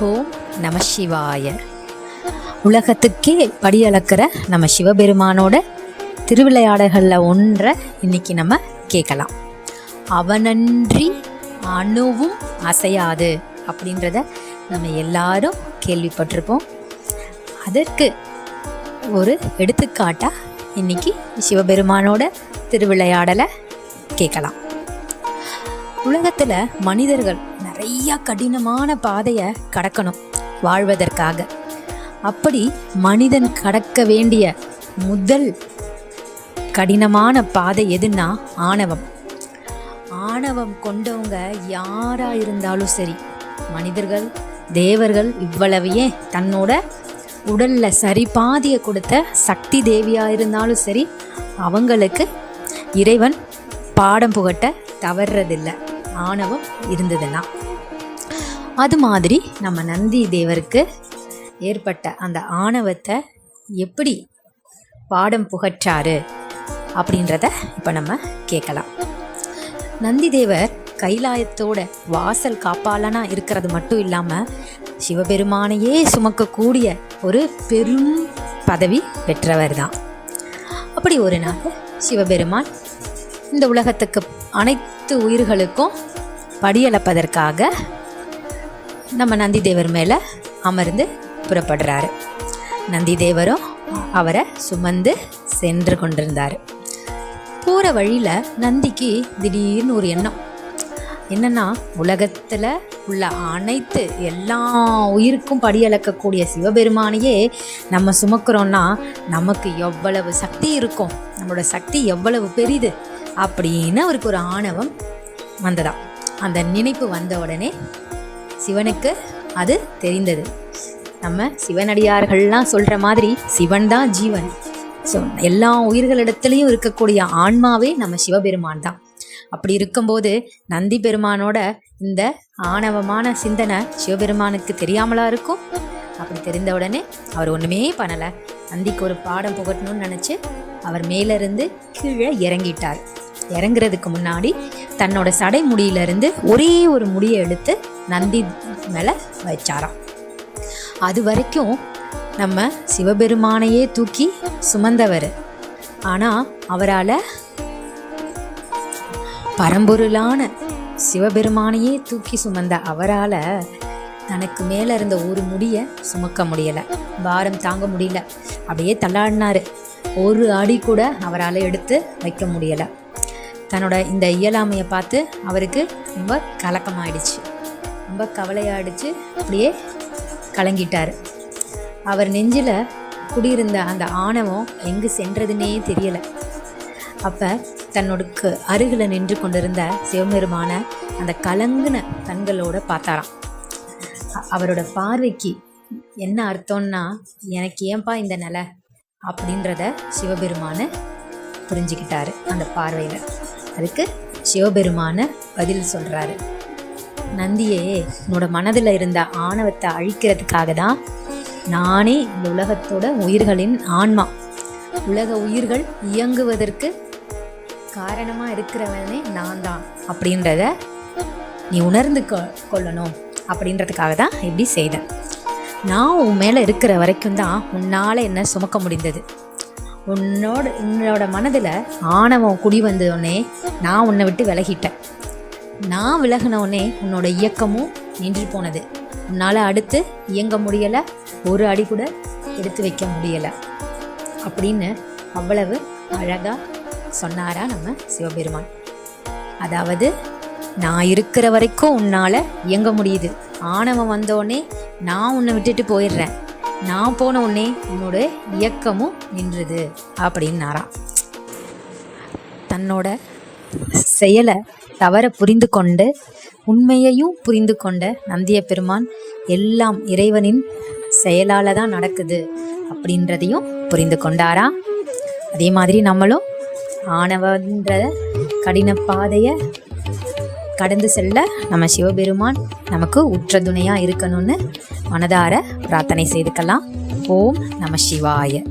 ஓம் நம சிவாய. உலகத்துக்கே படியளக்கிற நம்ம சிவபெருமானோட திருவிளையாடல்களில் ஒன்றை இன்னைக்கு நம்ம கேட்கலாம். அவனன்றி அணுவும் அசையாது அப்படின்றத நம்ம எல்லாரும் கேள்விப்பட்டிருப்போம். அதற்கு ஒரு எடுத்துக்காட்டாக இன்னைக்கு சிவபெருமானோட திருவிளையாடலை கேட்கலாம். உலகத்தில் மனிதர்கள் நிறைய கடினமான பாதையை கடக்கணும் வாழ்வதற்காக. அப்படி மனிதன் கடக்க வேண்டிய முதல் கடினமான பாதை எதுன்னா ஆணவம். ஆணவம் கொண்டவங்க யாராக இருந்தாலும் சரி மனிதர்கள் தேவர்கள் இவ்வளவையே தன்னோட உடலில் சரி பாதியை கொடுத்த சக்தி தேவியாக இருந்தாலும் சரி அவங்களுக்கு இறைவன் பாடம் புகட்ட தவறுறதில்லை ஆணவம் இருந்ததுன்னா. அது மாதிரி நம்ம நந்தி தேவருக்கு ஏற்பட்ட அந்த ஆணவத்தை எப்படி பாடம் புகற்றாரு அப்படின்றத இப்போ நம்ம கேட்கலாம். நந்தி தேவர் கைலாயத்தோட வாசல் காப்பாளனா இருக்கிறது மட்டும் இல்லாமல் சிவபெருமானையே சுமக்கக்கூடிய ஒரு பெரும் பதவி பெற்றவர் தான் அப்படி ஒரு நாள் சிவபெருமான் இந்த உலகத்துக்கு அனைத்து உயிர்களுக்கும் படியளப்பதற்காக நம்ம நந்தி தேவர் மேலே அமர்ந்து புறப்படுறாரு. நந்தி தேவரும் அவரை சுமந்து சென்று கொண்டிருந்தார். போகிற வழியில் நந்திக்கு திடீர்னு ஒரு எண்ணம். என்னென்னா உலகத்தில் உள்ள அனைத்து எல்லா உயிருக்கும் படியளக்கக்கூடிய சிவபெருமானையே நம்ம சுமக்கிறோன்னா நமக்கு எவ்வளவு சக்தி இருக்கும் நம்மளோட சக்தி எவ்வளவு பெரிது அப்படின்னு அவருக்கு ஒரு ஆணவம் வந்ததாம். அந்த நினைப்பு வந்த உடனே சிவனுக்கு அது தெரிந்தது. நம்ம சிவனடியார்கள்லாம் சொல்கிற மாதிரி சிவன் தான் ஜீவன். ஸோ எல்லா உயிர்களிடத்துலையும் இருக்கக்கூடிய ஆன்மாவே நம்ம சிவபெருமான் தான். அப்படி இருக்கும்போது நந்தி பெருமானோட இந்த ஆணவமான சிந்தனை சிவபெருமானுக்கு தெரியாமலா இருக்கும்? அப்படி தெரிந்த உடனே அவர் ஒன்றுமே பண்ணலை. நந்திக்கு ஒரு பாடம் புகட்டணும்னு நினச்சி அவர் மேலேருந்து கீழே இறங்கிட்டார். இறங்குறதுக்கு முன்னாடி தன்னோட சடை முடியிலிருந்து ஒரே ஒரு முடியை எடுத்து நந்தி மேலே வச்சாராம். அது வரைக்கும் நம்ம சிவபெருமானையே தூக்கி சுமந்தவர். ஆனால் அவரால் பரம்பொருளான சிவபெருமானையே தூக்கி சுமந்த அவரால் தனக்கு மேலே இருந்த ஒரு முடியை சுமக்க முடியலை. பாரம் தாங்க முடியல. அப்படியே தள்ளாடினாரு. ஒரு அடி கூட அவரால் எடுத்து வைக்க முடியலை. தன்னோட இந்த இயலாமையை பார்த்து அவருக்கு ரொம்ப கலக்கமாயிடுச்சு. ரொம்ப கவலையாயிடுச்சு. அப்படியே கலங்கிட்டார். அவர் நெஞ்சில் குடியிருந்த அந்த ஆணவம் எங்கு சென்றதுன்னே தெரியலை. அப்போ தன்னோடுக்கு அருகில் நின்று கொண்டிருந்த சிவபெருமான அந்த கலங்குன கண்களோட பார்த்தாராம். அ- அவரோட பார்வைக்கு என்ன அர்த்தம்னா எனக்கு ஏன்பா இந்த நிலை? அப்படின்றத சிவபெருமான புரிஞ்சுக்கிட்டாரு அந்த பார்வையில். அதுக்கு சிவபெருமான பதில் சொல்கிறாரு நந்தியே உன்னோட மனதில் இருந்த ஆணவத்தை அழிக்கிறதுக்காக தான் நானே இந்த உலகத்தோட உயிர்களின் ஆன்மா. உலக உயிர்கள் இயங்குவதற்கு காரணமாக இருக்கிறவனே நான் தான் அப்படின்றத நீ உணர்ந்து கொ கொள்ளணும் அப்படின்றதுக்காக தான் இப்படி செய்தேன். நான் உன் மேலே இருக்கிற வரைக்கும் தான் உன்னால் என்ன சுமக்க முடிந்தது. உன்னோட உன்னோட மனதில் ஆணவம் குடி வந்தோடனே நான் உன்னை விட்டு விலகிட்டேன். நான் விலகினோடனே உன்னோட இயக்கமும் நின்று போனது. உன்னால் அடுத்து இயங்க முடியலை ஒரு அடி கூட எடுத்து வைக்க முடியலை. அப்படின்னு அவ்வளவு அழகாக சொன்னாரா நம்ம சிவபெருமான். அதாவது நான் இருக்கிற வரைக்கும் உன்னால் இயங்க முடியுது. ஆணவம் வந்தோடனே நான் உன்னை விட்டுட்டு போயிடுறேன். நான் போன உடனே உன்னோட இயக்கமும் நின்றுது அப்படின்னாராம் தன்னோட செயலை தவற புரிந்து கொண்டு உண்மையையும் புரிந்து கொண்ட நந்திய பெருமான் எல்லாம் இறைவனின் செயலால் தான் நடக்குது அப்படின்றதையும் புரிந்து கொண்டாரா. அதே மாதிரி நம்மளும் ஆணவன்ற கடின பாதையை கடந்து செல்ல நம்ம சிவபெருமான் நமக்கு உற்ற துணையாக இருக்கணும்னு மனதார பிரார்த்தனை செய்துக்கலாம். ஓம் நம சிவாய.